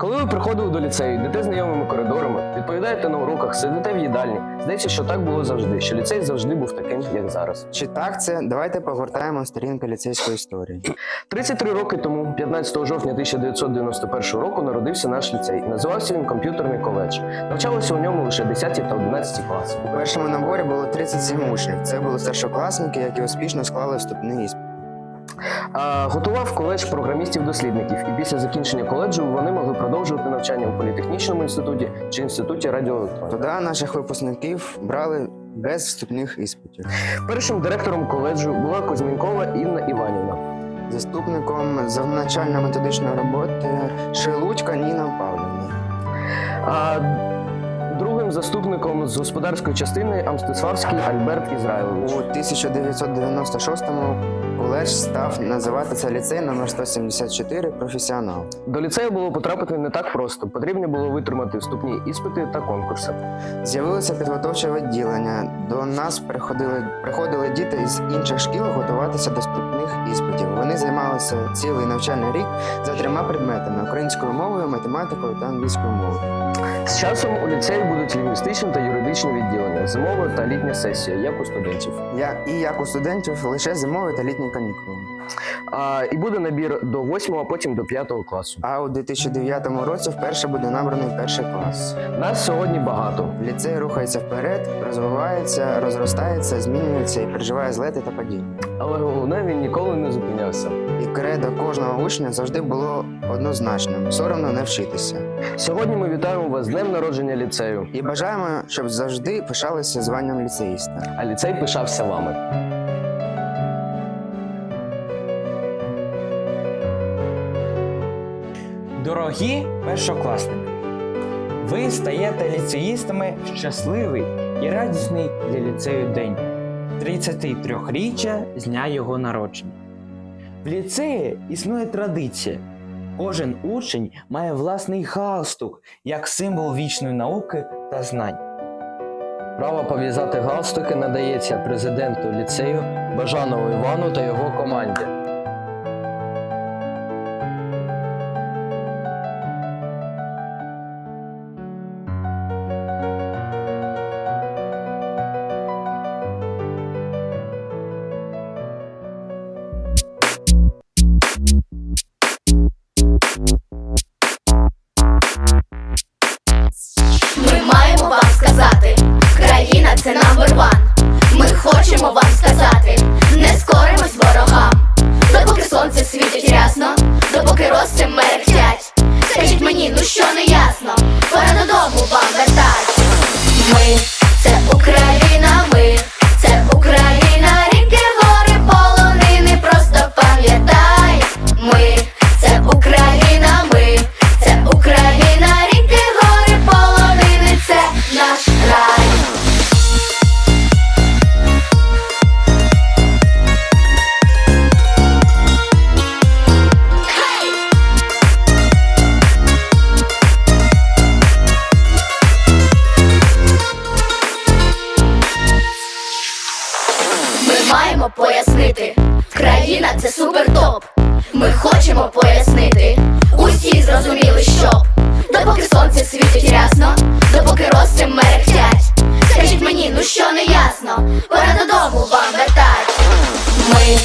Коли ви приходили до ліцею, йдете знайомими коридорами, відповідаєте на уроках, сидите в їдальні. Здається, що так було завжди, що ліцей завжди був таким, як зараз. Чи так це? Давайте погортаємо сторінки ліцейської історії. 33 роки тому, 15 жовтня 1991 року, народився наш ліцей. Називався він комп'ютерний коледж. Навчалося у ньому лише 10 та 11 класи. У першому наборі було 37 учнів. Це були старшокласники, які успішно склали вступний іспит. Готував коледж програмістів-дослідників, і після закінчення коледжу вони могли продовжувати навчання в політехнічному інституті чи інституті радіоелектроніки. Туди наших випускників брали без вступних іспитів. Першим директором коледжу була Кузьмінкова Інна Іванівна. Заступником завначально-методичної роботи Шелудька Ніна Павлівна. А Другим заступником з господарської частини Амстиславський Альберт Ізраїлович. У 1996 Олеж став називатися ліцей номер 174 професіонал. До ліцею було потрапити не так просто. Потрібно було витримати вступні іспити та конкурси. З'явилося підготовче відділення. До нас приходили приходили діти з інших шкіл готуватися до вступних іспитів. Вони займалися цілий навчальний рік за трьома предметами: українською мовою, математикою та англійською мовою. З часом у ліцеї будуть лінгвістичні та юридичні відділення, зимова та літня сесія, як у студентів. Я і як у студентів лише зимові та літні канікули. А, і буде набір до 8, а потім до 5 класу. А у 2009 році вперше буде набраний перший клас. Нас сьогодні багато. Ліцей рухається вперед, розвивається, розростається, змінюється і переживає злети та падіння. Але головне, він ніколи не зупинявся. І кредо кожного учня завжди було однозначним: соромно не вчитися. Сьогодні ми вітаємо вас з днем народження ліцею, І бажаємо, щоб завжди пишалися званням ліцеїста. а ліцей пишався вами. Дорогі першокласники, ви стаєте ліцеїстами в щасливий і радісний для ліцею день 33-річчя з дня його народження. В ліцеї існує традиція. Кожен учень має власний галстук як символ вічної науки та знань. Право пов'язати галстуки надається президенту ліцею Бажанову Івану та його команді. маємо пояснити. Країна це супер топ. Ми хочемо пояснити. Усі зрозуміли, що допоки сонце світить рясно, допоки роси мерехтять. Скажіть мені, ну що не ясно, пора додому вам вертать. Ми